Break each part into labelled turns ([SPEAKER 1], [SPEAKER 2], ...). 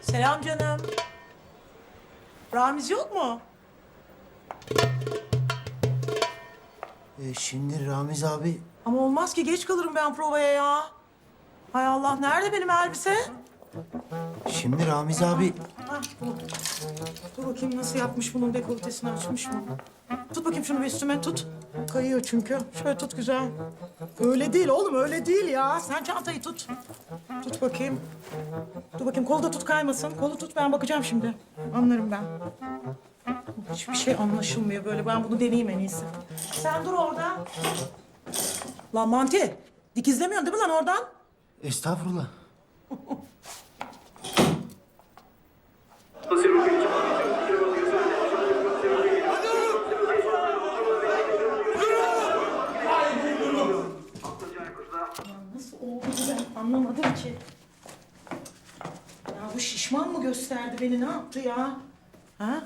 [SPEAKER 1] Selam canım. Ramiz yok mu?
[SPEAKER 2] Ee, şimdi Ramiz abi
[SPEAKER 1] Ama olmaz ki geç kalırım ben provaya ya. Hay Allah nerede benim elbise?
[SPEAKER 2] Şimdi Ramiz abi
[SPEAKER 1] Ha, bu. Dur bakayım nasıl yapmış bunun dekoltesini açmış mı? Tut bakayım şunu bir üstüme tut. Kayıyor çünkü. Şöyle tut güzel. Öyle değil oğlum öyle değil ya. Sen çantayı tut. Tut bakayım. Dur bakayım kolu da tut kaymasın. Kolu tut ben bakacağım şimdi. Anlarım ben. Hiçbir şey anlaşılmıyor böyle. Ben bunu deneyeyim en iyisi. Sen dur orada. Lan Manti. Dikizlemiyorsun değil mi lan oradan?
[SPEAKER 2] estağfurullah.
[SPEAKER 1] Nasıl oldu ben anlamadım ki. Ya bu şişman mı gösterdi beni ne yaptı ya? Ha?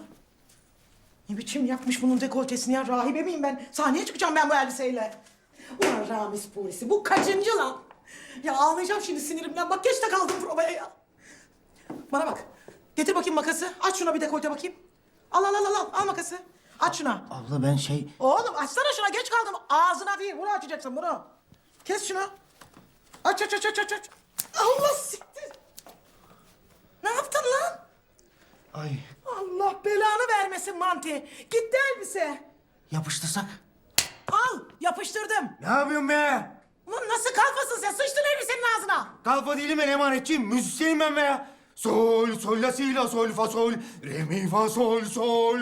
[SPEAKER 1] Ne biçim yapmış bunun dekoltesini ya? Rahibe miyim ben? Sahneye çıkacağım ben bu elbiseyle. Ulan Ramiz polisi bu kaçıncı lan? Ya ağlayacağım şimdi sinirimden. Bak geç de kaldım provaya ya. Bana bak. Getir bakayım makası. Aç şuna bir dekolte bakayım. Al al al al al. Al makası. Aç şuna.
[SPEAKER 2] Abla ben şey
[SPEAKER 1] Oğlum açsana şuna geç kaldım. Ağzına değil bunu açacaksın bunu. Kes şunu. Aç aç aç aç aç. aç. Allah siktir. Ne yaptın lan?
[SPEAKER 2] ay
[SPEAKER 1] Allah belanı vermesin Manti. Gitti elbise.
[SPEAKER 2] yapıştırsak.
[SPEAKER 1] Al yapıştırdım.
[SPEAKER 2] Ne yapıyorsun be?
[SPEAKER 1] Ulan nasıl kalfasın sen? Sıçtın elbisenin ağzına.
[SPEAKER 2] Kalfa değilim ben emanetçiyim. Müzisyenim ben be ya. Sol, sol, la, si, la, sol, fa, sol. Re, mi, fa, sol, sol.